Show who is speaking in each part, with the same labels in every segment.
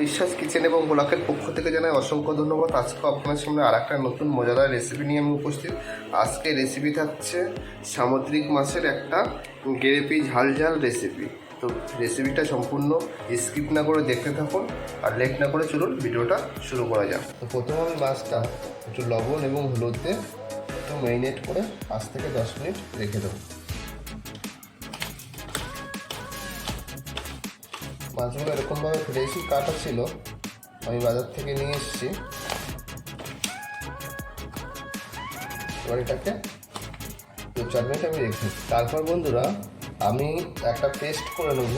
Speaker 1: বিশ্বাস কিচেন এবং ব্লকের পক্ষ থেকে জানাই অসংখ্য ধন্যবাদ। আজকে আপনার সামনে আর একটা নতুন মজাদার রেসিপি নিয়ে আমি উপস্থিত। আজকে রেসিপি থাকছে সামুদ্রিক মাছের একটা গ্রেপি ঝাল ঝাল রেসিপি তো রেসিপিটা সম্পূর্ণ স্কিপ না করে দেখতে থাকুন আর লেট না করে চলুন ভিডিওটা শুরু করা যাক। তো প্রথমে আমি মাছটা একটু লবণ এবং হলুদ দিয়ে একটু ম্যারিনেট করে পাঁচ থেকে দশ মিনিট রেখে দেবো। মাছগুলো এরকমভাবে ফ্রেশই কাটা ছিল। আমি বাজার থেকে নিয়ে এসেছি। এবার এটাকে দু চার মিনিট আমি রেখে তারপর বন্ধুরা, আমি একটা পেস্ট করে নেব।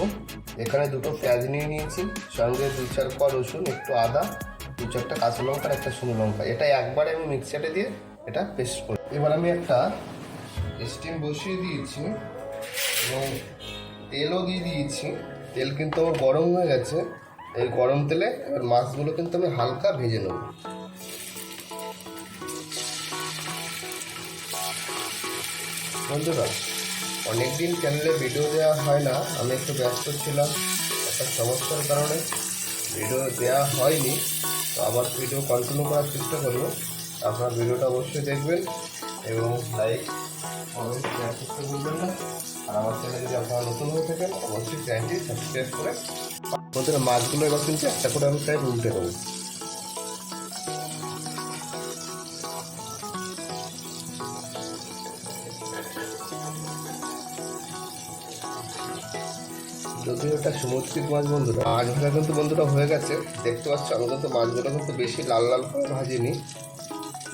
Speaker 1: এখানে দুটো পেঁয়াজ নিয়ে নিয়েছি, সঙ্গে দু চার কোয়া রসুন, একটু আদা, দু চারটা কাঁচা লঙ্কা একটা শুকনো লঙ্কা। এটা একবারে আমি মিক্সারে দিয়ে এটা পেস্ট করি এবার আমি একটা স্টিম বসিয়ে দিয়েছি এবং তেলও দিয়ে দিয়েছি। তেল কিন্তু আমার গরম হয়ে গেছে। এই গরম তেলে এবার মাছগুলো কিন্তু আমি হালকা ভেজে নেব। বন্ধুরা, অনেকদিন চ্যানেলে ভিডিও দেওয়া হয় না, আমি একটু ব্যস্ত ছিলাম, একটা সমস্যার কারণে ভিডিও দেওয়া হয়নি। তো আবার ভিডিও কন্টিনিউ করার চেষ্টা করব। আপনার ভিডিওটা অবশ্যই দেখবেন এবং লাইক কমেন্ট শেয়ার করতে না। আর আমার চ্যানেলে যদি আপনারা নতুন হয়ে থাকেন, অবশ্যই চ্যানেলটি সাবস্ক্রাইব করে বন্ধুরা মাছগুলো এবার কিন্তু একটা করে আমি প্রায় উল্টে দেবো। যদিও এটা সমুদ্রিক মাছ বন্ধুরা, মাছ ভাজা কিন্তু বন্ধুরা হয়ে গেছে। দেখতে পাচ্ছ, আমি কিন্তু মাছগুলো কিন্তু বেশি লাল লাল করে ভাজিনি।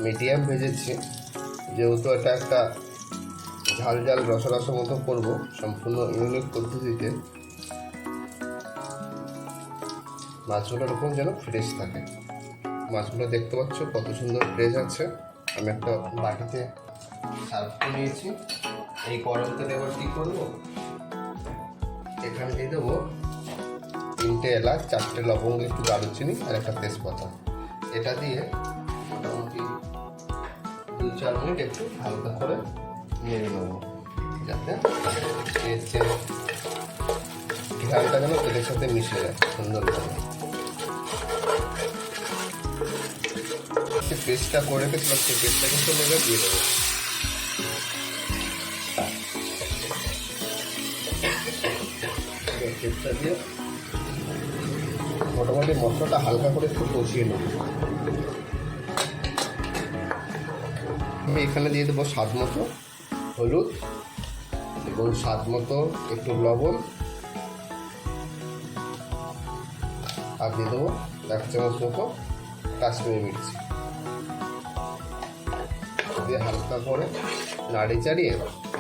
Speaker 1: মিডিয়াম ভেজেছি। যেহেতু এটা একটা ঝাল ঝাল রসা রসা মতো করব, সম্পূর্ণ ইউনিক পদ্ধতিতে। মাছগুলো এরকম যেন ফ্রেশ থাকে। মাছগুলো দেখতে পাচ্ছ কত সুন্দর ফ্রেশ আছে। আমি একটা বাটিতে সার্ভ করে নিয়েছি। এই গরম তেলে এবার কী করব? এখানে দিয়ে দেবো তিনটে এলাচ, চারটে লবঙ্গ, একটু দারুচিনি আর একটা তেজপাতা। এটা দিয়ে মোটামুটি দু চার মিনিট একটু হালকা করে নেড়ে সাথে মিশে যায় সুন্দরভাবে করে সেই কিন্তু দিয়ে দেবো দিয়ে মোটামুটি মশলাটা হালকা করে একটু কষিয়ে নেব আমি এখানে দিয়ে দেবো স্বাদ মতো। হলুদ এবং স্বাদ মতো একটু লবণ। আর দিয়ে দেবো এক চামচ মতো কাশ্মীরি মির্চি। দিয়ে হালকা করে নাড়ি চাড়িয়ে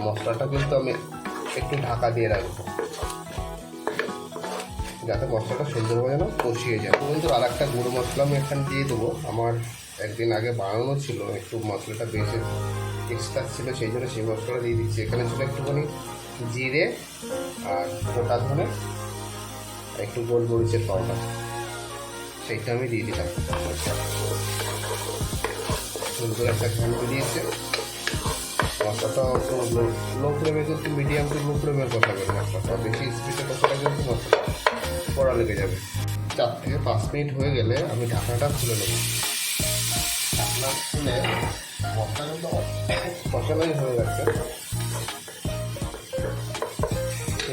Speaker 1: মশলাটা কিন্তু আমি একটু ঢাকা দিয়ে রাখব। যাতে মশলাটা সুন্দরভাবে যেন কষিয়ে যায়। কিন্তু আর একটা গুঁড়ো মশলা আমি এখানে দিয়ে দেবো। আমার একদিন আগে বানানো ছিল, একটু মশলাটা বেশি এক্সট্রা ছিল, সেই জন্য সেই মশলাটা দিয়ে দিচ্ছি। এখানে ছিল একটুখানি জিরে আর গোটা ধনে একটু গোলমরিচের পাউডার। সেইটা আমি দিয়ে দিলাম। সুন্দর একটা ঘ্যান বেরিয়েছে। মশলাটা একটু লো ফ্লেমে কিন্তু মিডিয়াম টু লো ফ্লেমের কথা বলি। মশলাটা বেশি স্পিডে কষাটা কিন্তু মশলা পড়া লেগে যাবে। চার থেকে পাঁচ মিনিট হয়ে গেলে আমি ঢাকনাটা খুলে নেব। ঢাকনা খুলে মশলা কিন্তু কষানোই হয়ে গেছে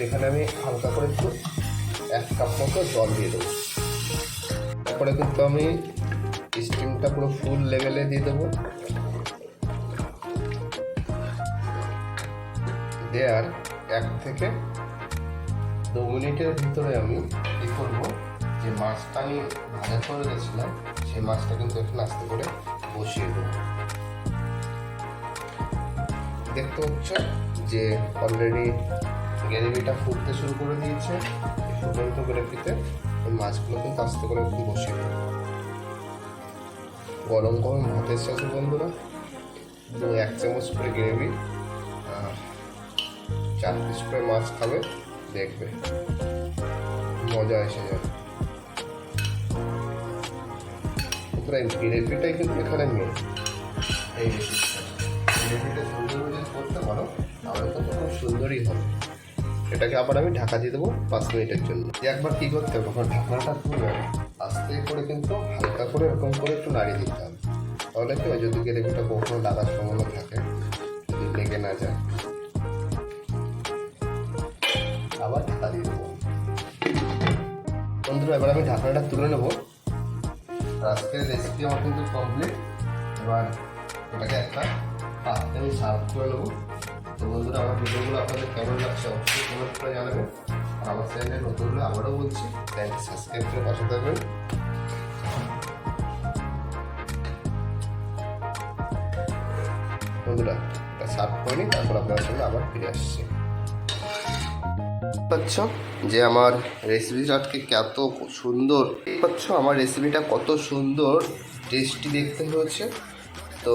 Speaker 1: এখানে আমি হালকা করে একটু এক কাপ মতো জল দিয়ে দেবো। তারপরে কিন্তু আমি স্টিমটা পুরো ফুল লেভেলে দিয়ে দেবো। দেওয়ার এক থেকে দু মিনিটের ভিতরে আমি কী করব, যে মাছটা আমি ভাজা করে গেছিলাম সেই মাছটা কিন্তু এখানে আস্তে করে বসিয়ে দেবো। দেখতে হচ্ছে যে অলরেডি গ্রেভিটা ফুটতে শুরু করে দিয়েছে। ফুটন্ত গ্রেভিতে এই মাছগুলো কিন্তু আস্তে করে একটু বসিয়ে গরম গরম ভাতের সাথে বন্ধুরা, দু এক চামচ করে গ্রেভি চার পিস করে মাছ খাবে, দেখবে। মজা এসে যাবে। গ্রেভিটাই কিন্তু এখানে মেন এই গ্রেভিটা সুন্দরই হবে। এটাকে আবার আমি ঢাকা দিয়ে দেবো পাঁচ মিনিটের জন্য একবার কি করতে হবে, তখন ঢাকনাটা তুলে আস্তে করে কিন্তু হালকা করে এরকম করে একটু নাড়িয়ে দিতে হবে। তাহলে কি যদি গ্রেভিটা কখনো লাগার সম্ভাবনা থাকে, যদি লেগে না যায়। আবার ঢাকা দিয়ে দেবো। বন্ধুরা, এবার আমি ঢাকনাটা তুলে নেব। আর আজকের রেসিপি আমার কিন্তু কমপ্লিট এবার ওটাকে একটা পাত্রে আমি সার্ভ করে নেব। তো বন্ধুরা, আমার ভিডিওগুলো আপনাদের কেমন লাগছে অবশ্যই কমেন্ট করে জানাবেন। আর আমার চ্যানেলে নতুন হলে আবারও বলছি চ্যানেলটি সাবস্ক্রাইব করে পাশে থাকবেন। বন্ধুরা সার্ভ করে নিই, তারপর আপনার সঙ্গে আবার ফিরে আসছি। পাচ্ছ যে আমার রেসিপিটা আজকে কত সুন্দর। পাচ্ছ আমার রেসিপিটা কত সুন্দর টেস্টি দেখতে হয়েছে। তো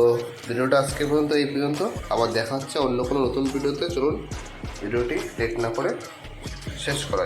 Speaker 1: ভিডিওটা আজকে পর্যন্ত এই পর্যন্ত আবার দেখা হচ্ছে অন্য কোনো নতুন ভিডিওতে চলুন, ভিডিওটি লেট না করে শেষ করা।